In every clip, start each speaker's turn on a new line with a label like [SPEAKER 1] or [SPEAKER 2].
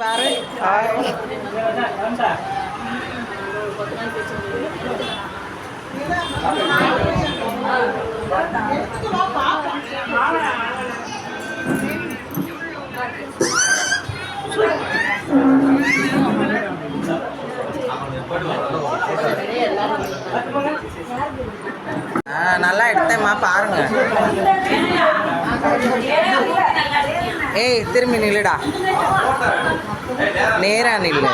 [SPEAKER 1] பாரு நல்லா எடுத்தேம்மா பாருங்க. ஏய் திரும்பி நில்லுடா. நேரா நில்லு.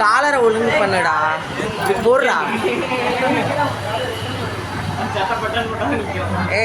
[SPEAKER 1] காலரை ஒழுங்கு பண்ணுடா. போடுறா. ஏ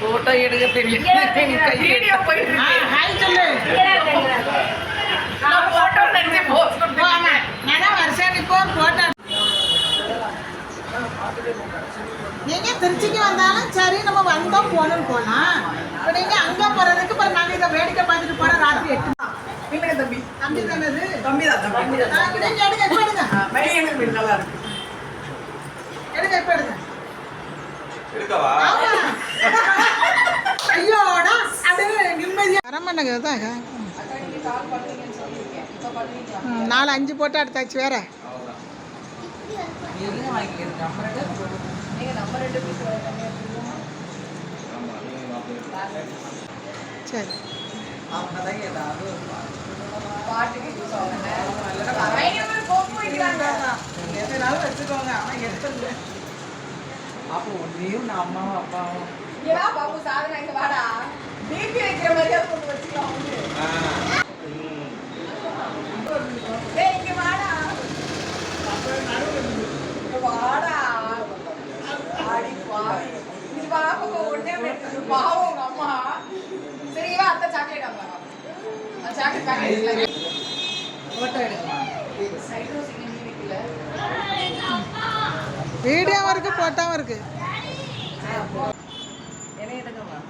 [SPEAKER 1] போட்டோ எடுக்க தெரியல கையெடுத்தா.
[SPEAKER 2] நீங்க திருச்சிக்கு வந்தாலும் சரி நம்ம வந்தோம் போனோம்னு போலாம் இப்போ நீங்க அங்க போறதுக்கு இப்போ நாங்க இதை வேடிக்கை பார்த்துட்டு போற ராத்திரி எட்டு
[SPEAKER 3] இல்லைங்க தம்பி.
[SPEAKER 2] தம்பி தானது
[SPEAKER 3] தம்பி தான் தம்பி.
[SPEAKER 2] எடுங்க எடுங்க
[SPEAKER 3] பையனுக்கு வீடு நல்லா இருக்கு.
[SPEAKER 2] எடுங்க இப்ப எடுங்க.
[SPEAKER 4] இருக்கவா
[SPEAKER 2] ஆமா. தான் நாலு அஞ்சு போட்டு எடுத்தாச்சு வேற. சரி.
[SPEAKER 3] அப்போ ஒன்றையும் நான் அம்மாவும் அப்பாவும்
[SPEAKER 5] பாபு சாதனை இங்க வாடா. பிபி வைக்கிற மாதிரியாவது கொண்டு வச்சுக்கலாம் வந்து டேய் இங்க வாடா. இங்க வாடா. ஆடி பாவி. நீ பாப்பா ஒண்ணே வெட்டு பாவம் உங்க அம்மா. சரி வா அத்தை சாக்லேட் வாங்கலாம் அந்த சாக்லேட் பேக்கெட்
[SPEAKER 3] ஃபோட்டோ எடுக்கலாம்
[SPEAKER 5] சைடு சிங்க நீ வைக்கல
[SPEAKER 2] வீடியோவும் இருக்கு போட்டோவும் இருக்கு.